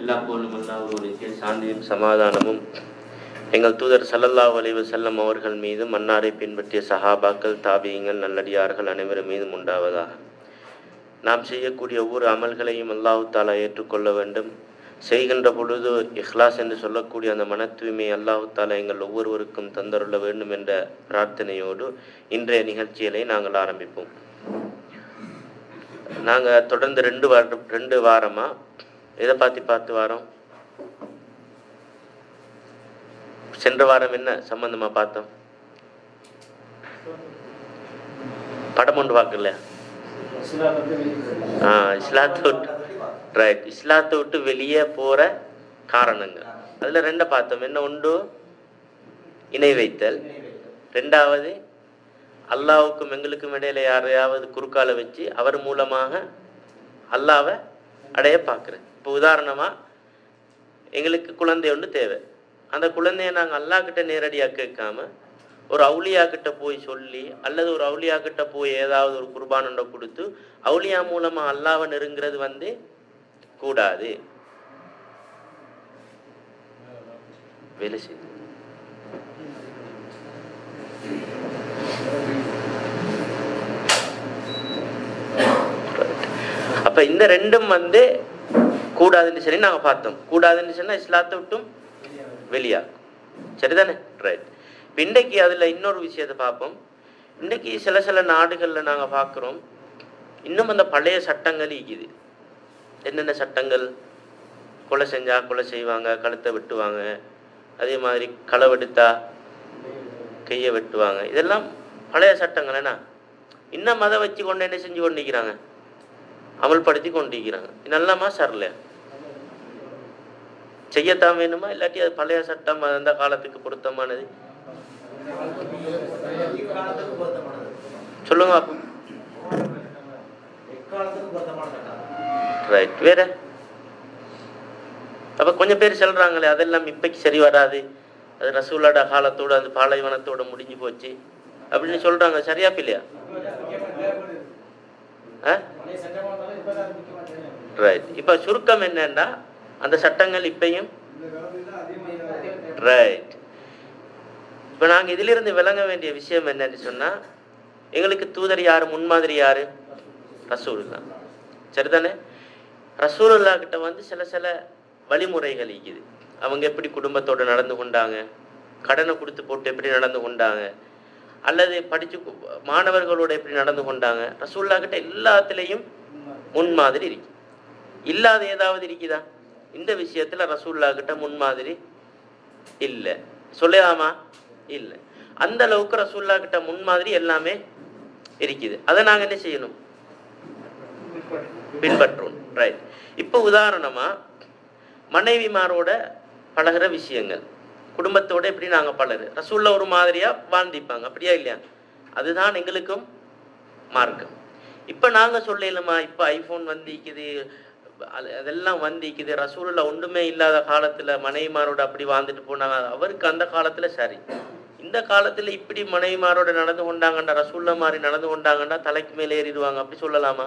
எல்லா போலும் அல்லாஹ்வுடைய சாந்தியும் சமாதானமும். எங்கள் தூதர் சல்லல்லா வலிவு செல்லம் அவர்கள் மீதும் மன்னாரை பின்பற்றிய சஹாபாக்கள் தாபியங்கள் நல்லடியார்கள் அனைவரும் மீதும் உண்டாவதாக. நாம் செய்யக்கூடிய ஒவ்வொரு அமல்களையும் அல்லாஹு தாலா ஏற்றுக்கொள்ள வேண்டும். செய்கின்ற பொழுது இஹ்லாஸ் என்று சொல்லக்கூடிய அந்த மன தூய்மை அல்லாஹு தாலா எங்கள் ஒவ்வொருவருக்கும் தந்தருள்ள வேண்டும் என்ற பிரார்த்தனையோடு இன்றைய நிகழ்ச்சிகளை நாங்கள் ஆரம்பிப்போம். நாங்கள் தொடர்ந்து ரெண்டு வாரம் ரெண்டு வாரமா? எதை பார்த்து பார்த்து வாரோம்? சென்ற வாரம் என்ன சம்பந்தமா பார்த்தோம்? படம் ஒன்று பார்க்கல ஆ இஸ்லாத்தை விட்டு ரைட் இஸ்லாத்தை விட்டு வெளியே போற காரணங்கள். அதுல ரெண்டை பார்த்தோம். என்ன உண்டு? இணை வைத்தல். ரெண்டாவது அல்லாவுக்கும் எங்களுக்கும் இடையில யாரையாவது குறுக்கால வச்சு அவர் மூலமாக அல்லாவை அடைய பார்க்குறேன். இப்போ உதாரணமாக எங்களுக்கு குழந்தை ஒன்று தேவை. அந்த குழந்தைய நாங்கள் அல்லாக்கிட்ட நேரடியாக கேட்காம ஒரு அவுளியாக்கிட்ட போய் சொல்லி அல்லது ஒரு அவுளியாக்கிட்ட போய் ஏதாவது ஒரு குர்பானண்டை கொடுத்து அவுளியா மூலமாக அல்லாவை நெருங்கிறது வந்து கூடாது. வேலை செய்து அப்ப இந்த ரெண்டும் வந்து கூடாதுன்னு சொல்லி நாங்க பார்த்தோம். கூடாதுன்னு சொன்னா இஸ்லாத்தை விட்டும் வெளியாகும் சரிதானே? ரைட் இப்போ இன்றைக்கு அதுல இன்னொரு விஷயத்தை பார்ப்போம். இன்றைக்கி சில சில நாடுகள்ல நாங்க பார்க்குறோம். இன்னும் அந்த பழைய சட்டங்கள் இருக்குது என்னென்ன சட்டங்கள்? கொலை செஞ்சா கொலை செய்வாங்க கழுத்தை வெட்டுவாங்க. அதே மாதிரி களவெடுத்தா கையை வெட்டுவாங்க. இதெல்லாம் பழைய சட்டங்கள் என்ன? இன்னும் அதை வச்சு கொண்டு என்ன செஞ்சு கொண்டிருக்கிறாங்க அமல்படுத்தி கொண்டிருக்கிறாங்க நல்லமா? சரல. செய்யத்தான் வேணுமா இல்லாட்டி அது பழைய சட்டம் அந்த காலத்துக்கு பொருத்தமானது? சொல்லுங்க ரைட் வேற? அப்ப கொஞ்சம் பேர் சொல்றாங்களே அதெல்லாம் இப்பைக்கு சரி வராது. அது ரசூலோட காலத்தோட அந்த பாலைவனத்தோட முடிஞ்சு போச்சு. அப்படின்னு சொல்றாங்க. சரியா இல்லையா ரைட் இப்ப சுருக்கம் என்னன்னா அந்த சட்டங்கள் இப்பையும்? ரைட் இப்ப நாங்க இதிலிருந்து விளங்க வேண்டிய விஷயம் என்னன்னு சொன்னா எங்களுக்கு தூதர் யாரு முன்மாதிரி யாரு? ரசூலுல்லா. சரிதானே? ரசூலுல்லா கிட்ட வந்து சில சில வழிமுறைகள் இருக்குது. அவங்க எப்படி குடும்பத்தோடு நடந்து கொண்டாங்க? கடனை கொடுத்து போட்டு எப்படி நடந்து கொண்டாங்க? அல்லது படிச்சு மாணவர்களோட எப்படி நடந்து கொண்டாங்க? ரசூல்லா கிட்ட எல்லாத்துலேயும் முன்மாதிரி இருக்கு. இல்லாத ஏதாவது இருக்குதா? இந்த விஷயத்துல ரசூல்லா கிட்ட முன்மாதிரி இல்லை. சொல்லலாமா? இல்லை. அந்த அளவுக்கு ரசூல்லா கிட்ட முன்மாதிரி எல்லாமே இருக்குது. அதை நாங்க என்ன செய்யணும்? பின்பற்றோம் ரைட் இப்போ உதாரணமா மனைவிமாரோட பழகிற விஷயங்கள். குடும்பத்தோட எப்படி நாங்க பழகு ரசூல்ல ஒரு மாதிரியா வாழ்ந்திப்பாங்க அப்படியா இல்லையா? அதுதான் எங்களுக்கும் மார்க்கம். இப்போ நாங்கள் சொல்லலுமா இப்போ ஐஃபோன் வந்திக்குது அதெல்லாம் வந்திக்குது. ரசூலில் ஒன்றுமே இல்லாத காலத்தில் மனைவிமாரோட அப்படி வாழ்ந்துட்டு போனாங்க. அவருக்கு அந்த காலத்தில் சரி. இந்த காலத்தில் இப்படி மனைவிமாரோட நடந்து கொண்டாங்கண்டா ரசூல்ல மாதிரி நடந்து கொண்டாங்கன்னா தலைக்கு மேலே ஏறிடுவாங்க. அப்படி சொல்லலாமா?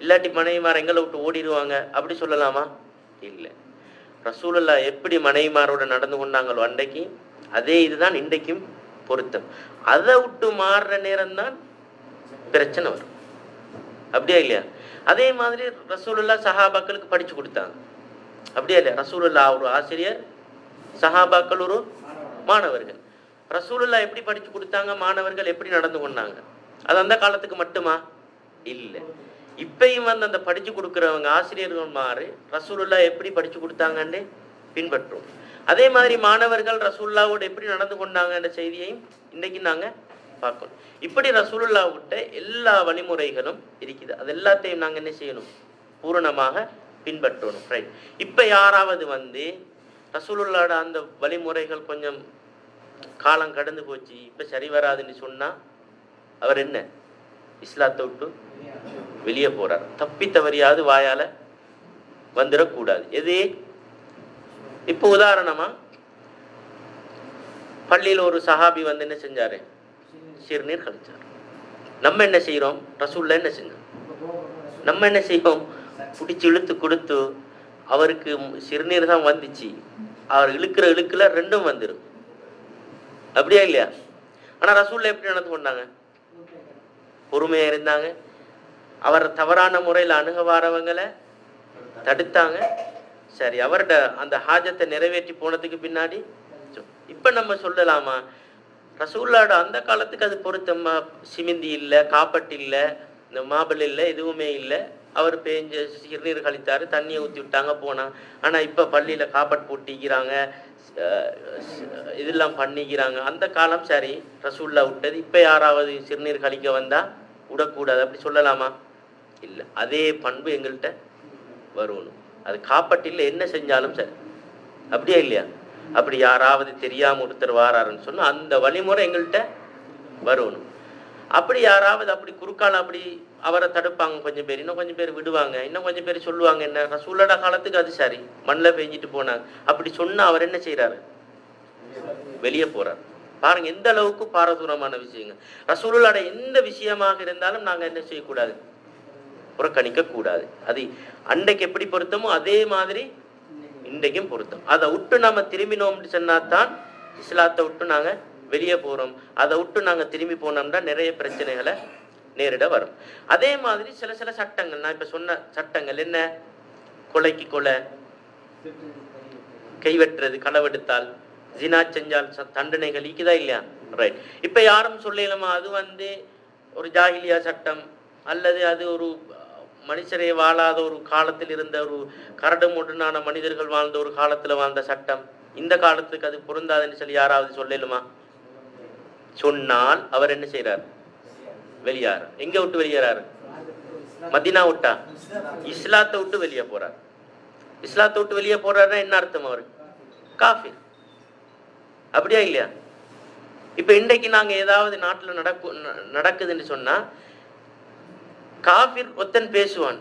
இல்லாட்டி மனைவிமார் எங்களை விட்டு ஓடிடுவாங்க. அப்படி சொல்லலாமா? இல்லை. ரசூலுல்லா எப்படி மனைவிமாரோட நடந்து கொண்டாங்களோ அன்றைக்கு அதே இதுதான் இன்றைக்கும் பொருத்தம். அதை விட்டு மாறுற நேரம்தான் பிரச்சனை வரும். அப்படியா இல்லையா? அதே மாதிரி ரசூலுல்லா சஹாபாக்களுக்கு படிச்சு கொடுத்தாங்க. அப்படியா இல்லையா? ரசூலுல்லா ஒரு ஆசிரியர் சஹாபாக்கள் ஒரு மாணவர்கள். ரசூலுல்லா எப்படி படிச்சு கொடுத்தாங்க? மாணவர்கள் எப்படி நடந்து கொண்டாங்க? அது அந்த காலத்துக்கு மட்டுமா? இல்லை. இப்பயும் வந்து அந்த படிச்சு கொடுக்குறவங்க ஆசிரியர்கள் மாறு ரசூலுல்லா எப்படி படிச்சு கொடுத்தாங்கன்னு பின்பற்றும். அதே மாதிரி மாணவர்கள் ரசூல்லாவோடு எப்படி நடந்து கொண்டாங்கன்ற செய்தியையும் இன்னைக்கு நாங்கள் பார்க்கணும். இப்படி ரசூலுல்லா விட்ட எல்லா வழிமுறைகளும் இருக்குது. அது எல்லாத்தையும் நாங்க என்ன செய்யணும்? பூரணமாக பின்பற்றணும். ரைட் இப்போ யாராவது வந்து ரசூலுல்லாட அந்த வழிமுறைகள் கொஞ்சம் காலம் கடந்து போச்சு இப்ப சரி வராதுன்னு சொன்னா அவர் என்ன? இஸ்லாத்தை விட்டு வெளியே போறார். தப்பி தவறியாவது வாயால வந்துடக்கூடாது. எது? இப்போ உதாரணமா பள்ளியில் ஒரு சஹாபி வந்து என்ன செஞ்சாரு? சிறுநீர் கழிச்சார். நம்ம என்ன செய்யறோம் ரசூல்ல என்ன செஞ்சோம்? நம்ம என்ன செய்வோம் பிடிச்சி இழுத்து கொடுத்து அவருக்கு சிறுநீர் தான் வந்துச்சு. அவர் இழுக்கிற இழுக்குல ரெண்டும் வந்துடும் அப்படியா இல்லையா? ஆனா ரசூல்ல எப்படி நடந்து கொண்டாங்க? பொறுமையா இருந்தாங்க. அவர் தவறான முறையில் அணுக வாரவங்களை தடுத்தாங்க. சரி அவர்கிட்ட அந்த ஹாஜத்தை நிறைவேற்றி போனதுக்கு பின்னாடி இப்ப நம்ம சொல்லலாமா? ரசூல்லாட அந்த காலத்துக்கு அது பொருத்தமா? சிமிந்தி இல்லை காப்பட்டு இல்லை இந்த மாபிள் இல்லை எதுவுமே இல்லை. அவர் பேஞ்ச சிறுநீர் கழித்தார் தண்ணியை ஊற்றி விட்டாங்க போனான் ஆனால் இப்போ பள்ளியில் காப்பட் போட்டிக்கிறாங்க இதெல்லாம் பண்ணிக்கிறாங்க. அந்த காலம் சரி ரசூல்லா விட்டது. இப்போ யாராவது சிறுநீர் கழிக்க வந்தால் விடக்கூடாது. அப்படி சொல்லலாமா? இல்லை. அதே பண்பு எங்கள்கிட்ட வரணும் அது காப்பட்டில் என்ன செஞ்சாலும் சரி. அப்படியா இல்லையா? அப்படி யாராவது தெரியாம ஒருத்தர் வாராருன்னு சொன்னா அந்த வழிமுறை எங்கள்கிட்ட வரணும். அப்படி யாராவது அப்படி குறுக்கால அப்படி அவரை தடுப்பாங்க கொஞ்சம் பேர். இன்னும் கொஞ்சம் பேர் விடுவாங்க. இன்னும் கொஞ்சம் பேர் சொல்லுவாங்க என்ன ரசூலோட காலத்துக்கு அது சரி. மண்ணில் பெஞ்சிட்டு போனாங்க. அப்படி சொன்னா அவர் என்ன செய்யறாரு வெளியே போறார். பாருங்க எந்த அளவுக்கு பாரதூரமான விஷயங்கள். ரசூலுல்லாட எந்த விஷயமாக இருந்தாலும் நாங்க என்ன செய்யக்கூடாது? புறக்கணிக்க கூடாது அது அன்றைக்கு எப்படி பொருத்தமோ அதே மாதிரி இன்றைக்கும் பொருத்தம். அதை விட்டு நாம திரும்பினோம்னு சொன்னாதான் இஸ்லாத்தை விட்டு நாங்க வெளியே போறோம். அதை விட்டு நாங்க திரும்பி போனோம்னா நிறைய பிரச்சனைகளை நேரிட வரும். அதே மாதிரி சில சில சட்டங்கள் நான் இப்ப சொன்ன சட்டங்கள் என்ன? கொலைக்கு கொலை கைவெட்டுறது களவெடுத்தால் ஜினா செஞ்சால் ச- தண்டனைகள் இருக்குதா இல்லையா? ரைட் இப்ப யாரும் சொல்லலாமா அது வந்து ஒரு ஜாகிலியா சட்டம் அல்லது அது ஒரு மனுஷரே வாழாத ஒரு காலத்தில் இருந்த ஒரு கரடு முரடான மனிதர்கள் வாழ்ந்த ஒரு காலத்துல வாழ்ந்த சட்டம். இந்த காலத்துக்கு அது பொருந்தாதுன்னு சொல்லி யாராவது சொல்லலுமா? சொன்னால் அவர் என்ன செய்றார்? வெளியார் எங்க விட்டு வெளியேறாரு? மதினா விட்டா? இஸ்லாத்தை விட்டு வெளியே போறார். இஸ்லாத்தை விட்டு வெளியே போறாருன்னா என்ன அர்த்தம் அவரு காஃபி அப்படியா இல்லையா? இப்ப இன்றைக்கு நாங்க ஏதாவது நாட்டுல நடக்கு நடக்குதுன்னு சொன்னா காபிர் ஒத்தன் பேசுவான்.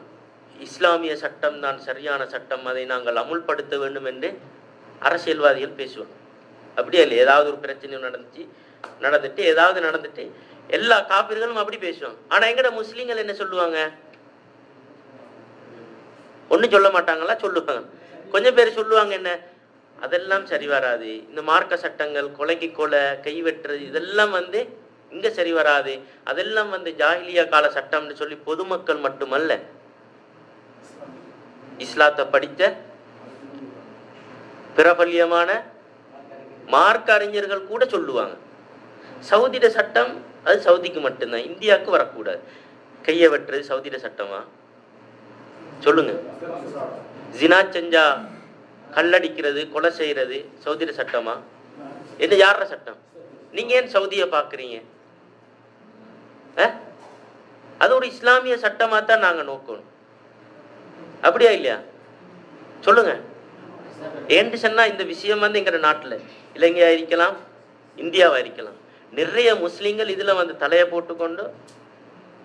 இஸ்லாமிய சட்டம் தான் சரியான சட்டம். அதை நாங்கள் அமுல்படுத்த வேண்டும் என்று அரசியல்வாதிகள் பேசுவாங்க அப்படியே இல்லை ஏதாவது ஒரு பிரச்சனை நடந்துச்சு நடந்துட்டு ஏதாவது நடந்துட்டு எல்லா காப்பீர்களும் அப்படி பேசுவாங்க. ஆனா எங்கட முஸ்லீம்கள் என்ன சொல்லுவாங்க? ஒன்றும் சொல்ல மாட்டாங்களா? சொல்லுவாங்க. கொஞ்சம் பேர் சொல்லுவாங்க என்ன? அதெல்லாம் சரி வராது. இந்த மார்க்க சட்டங்கள் கொலைக்கு கொலை கை வெட்டுறது இதெல்லாம் வந்து இங்க சரி வராது? அதெல்லாம் வந்து ஜாகிலியா கால சட்டம்னு சொல்லி பொதுமக்கள் மட்டுமல்ல. இஸ்லாத்தை படித்த பிரபல்யமான மார்க்க அறிஞர்கள் கூட சொல்லுவாங்க. சவுதிட சட்டம் அது சவுதிக்கு மட்டும்தான். இந்தியாவுக்கு வரக்கூடாது. கையை வெட்டுறது சவுதிட சட்டமா? சொல்லுங்க. ஜினா செஞ்சா கல்லடிக்கிறது கொலை செய்யறது சவுதிட சட்டமா? என்ன யார சட்டம்? நீங்க ஏன் சவுதியை பாக்குறீங்க அது ஒரு இஸ்லாமிய சட்டமா தான் நாங்க நோக்கணும். அப்படியா இல்லையா? சொல்லுங்க. ஏன்னு சொன்னா இந்த விஷயம் வந்து எங்க நாட்டுல இலங்கையா இருக்கலாம் இந்தியாவா இருக்கலாம். நிறைய முஸ்லீம்கள் இதுல வந்து தலையை போட்டுக்கொண்டு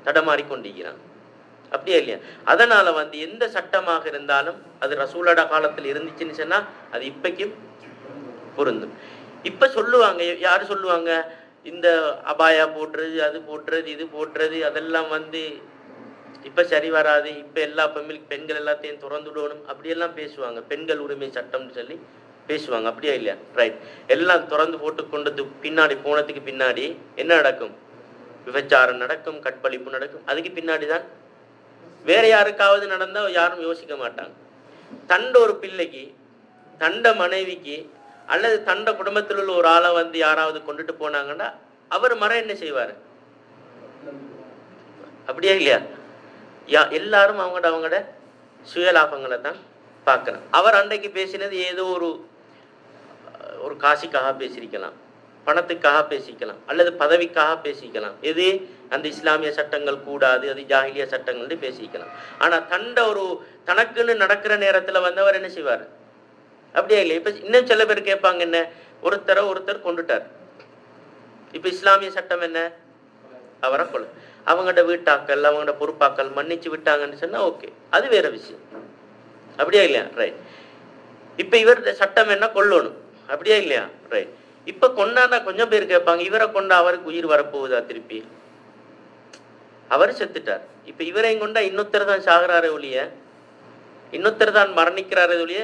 தடமாறி கொண்டிருக்கிறான் அப்படியா இல்லையா? அதனால வந்து எந்த சட்டமாக இருந்தாலும் அது ரசூலோட காலத்தில் இருந்துச்சுன்னு சொன்னா அது இப்பைக்கும் பொருந்தும். இப்ப சொல்லுவாங்க யாரு சொல்லுவாங்க? இந்த அபாயா போட்டுறது அது போட்டுறது இது போட்டுறது அதெல்லாம் வந்து இப்ப சரி வராது. இப்ப எல்லா பெண்களுக்கு பெண்கள் எல்லாத்தையும் திறந்து விடணும் அப்படியெல்லாம் பேசுவாங்க. பெண்கள் உரிமை சட்டம்னு சொல்லி பேசுவாங்க. அப்படியா இல்லையா? ரைட் எல்லாம் திறந்து போட்டு கொண்டது பின்னாடி போனதுக்கு பின்னாடி என்ன நடக்கும்? விபச்சாரம் நடக்கும் கற்பழிப்பு நடக்கும். அதுக்கு பின்னாடி தான் வேற யாருக்காவது நடந்தா யாரும் யோசிக்க மாட்டாங்க. தண்ட ஒரு பிள்ளைக்கு தண்ட மனைவிக்கு அல்லது தண்ட குடும்பத்தில் உள்ள ஒரு ஆளை வந்து யாராவது கொண்டுட்டு போனாங்கன்னா அவர் மரம் என்ன செய்வாரு? அப்படியா இல்லையா? யா எல்லாரும் அவங்கட அவங்களோட சுயலாபங்களை தான் பார்க்கணும். அவர் அன்றைக்கு பேசினது ஏதோ ஒரு ஒரு காசிக்காக பேசியிருக்கலாம் பணத்துக்காக பேசிக்கலாம் அல்லது பதவிக்காக பேசிக்கலாம். எது? அந்த இஸ்லாமிய சட்டங்கள் கூடாது அது ஜாகிலிய சட்டங்கள்னு பேசிக்கலாம். ஆனா தண்ட ஒரு தனக்குன்னு நடக்கிற நேரத்தில் வந்தவர் என்ன செய்வார்? அப்படியே இல்லை. இப்ப இன்னும் சில பேர் கேட்பாங்க என்ன? ஒருத்தரை ஒருத்தர் கொண்டுட்டார். இப்ப இஸ்லாமிய சட்டம் என்ன? அவரை கொலை. அவங்களோட வீட்டாக்கள் அவங்களோட பொறுப்பாக்கள் மன்னிச்சு விட்டாங்கன்னு சொன்னா ஓகே. அது வேற விஷயம். அப்படியா இல்லையா? ரைட் இப்ப இவர் சட்டம் என்ன? கொல்லணும். அப்படியா இல்லையா? ரைட் இப்ப கொண்டாந்தா கொஞ்சம் பேர் கேட்பாங்க இவரை கொண்டா அவருக்கு உயிர் வரப்போகுதா திருப்பி? அவர் செத்துட்டார். இப்ப இவரையும் கொண்டா இன்னொருத்தர் தான் சாகுறாரே ஒழிய இன்னொருத்தர் தான் மரணிக்கிறாரே ஒழிய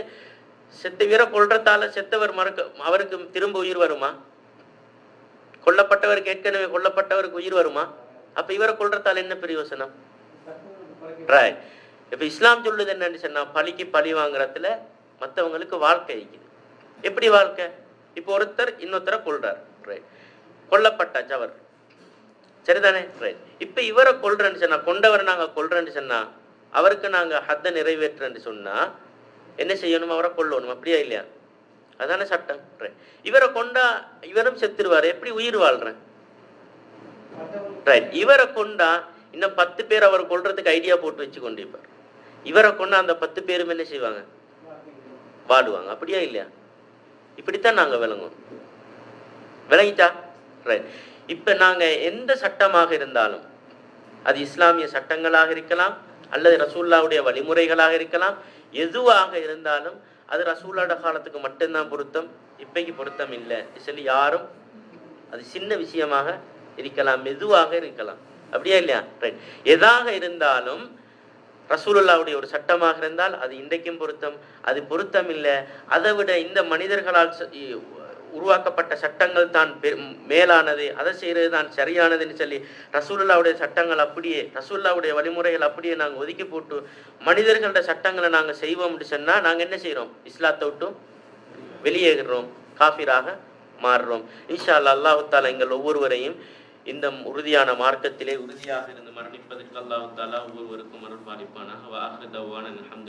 செத்து வீர கொள்றதால செத்தவர் மறக்க அவருக்கு திரும்ப உயிர் வருமா? கொல்லப்பட்டவருக்கு ஏற்கனவே கொல்லப்பட்டவருக்கு உயிர் வருமா? அப்ப இவரை கொள்றதால என்ன பிரயோசனம் இப்ப இஸ்லாம் சொல்லுது என்னன்னு சொன்னா பழிக்கு பழி வாங்குறதுல மத்தவங்களுக்கு வாழ்க்கை இருக்குது. எப்படி வாழ்க்கை? இப்போ ஒருத்தர் இன்னொருத்தரை கொல்றார். ரைட் கொல்லப்பட்டாச்சு அவர் சரிதானே? ரைட் இப்ப இவரை கொள்றேன்னு சொன்னா கொண்டவரை நாங்க கொல்றேன்னு சொன்னா அவருக்கு நாங்க ஹத்தை நிறைவேற்றுறேன்னு சொன்னா என்ன செய்யணும்? அவரை கொள்ளணும் அப்படியா இல்லையா? அதான சட்டம். ரைட் இவரை கொண்டா இவரும் செத்துருவாரு. எப்படி உயிர் வாழ்றேன்? ரைட் இவரை கொண்டா இன்னும் பத்து பேர் அவர் கொல்றதுக்கு ஐடியா போட்டு வச்சு கொண்டிருப்பார் இவரை கொண்டா அந்த பத்து பேரும் என்ன செய்வாங்க? வாடுவாங்க. அப்படியா இல்லையா? இப்படித்தான் நாங்க விளங்குவோம். விளங்கிட்டா? ரைட் இப்ப நாங்க எந்த சட்டமாக இருந்தாலும் அது இஸ்லாமிய சட்டங்களாக இருக்கலாம் அல்லது ரசூல்லாவுடைய வழிமுறைகளாக இருக்கலாம் எதுவாக இருந்தாலும் அது ரசூல்லாட காலத்துக்கு மட்டும்தான் பொருத்தம் இப்பைக்கு பொருத்தம் இல்லை. சொல்லி யாரும் அது சின்ன விஷயமாக இருக்கலாம் மெதுவாக இருக்கலாம். அப்படியா இல்லையா? ரைட் எதாக இருந்தாலும் ரசூலுல்லாவுடைய ஒரு சட்டமாக இருந்தால் அது இன்றைக்கும் பொருத்தம் அது பொருத்தம் இல்லை. அதை விட இந்த மனிதர்களால் உருவாக்கப்பட்ட சட்டங்கள் தான் மேலானது. அதை செய்யறது தான் சரியானதுன்னு சொல்லி ரசூல்லாவுடைய சட்டங்கள் அப்படியே ரசூல்லாவுடைய வழிமுறைகள் அப்படியே நாங்கள் ஒதுக்கி போட்டு மனிதர்களோட சட்டங்களை நாங்கள் செய்வோம்னு சொன்னா நாங்கள் என்ன செய்கிறோம் இஸ்லாத்தை விட்டும் வெளியேகிறோம் காஃபிராக மாறுறோம். இன்ஷா அல்லாஹ் அல்லாஹால தாலா எங்கள் ஒவ்வொருவரையும் இந்த உறுதியான மார்க்கத்திலே உறுதியாக இருந்து மரணிப்பதற்கு அல்லாஹு ஒவ்வொருவருக்கும் அருள் பாதிப்பான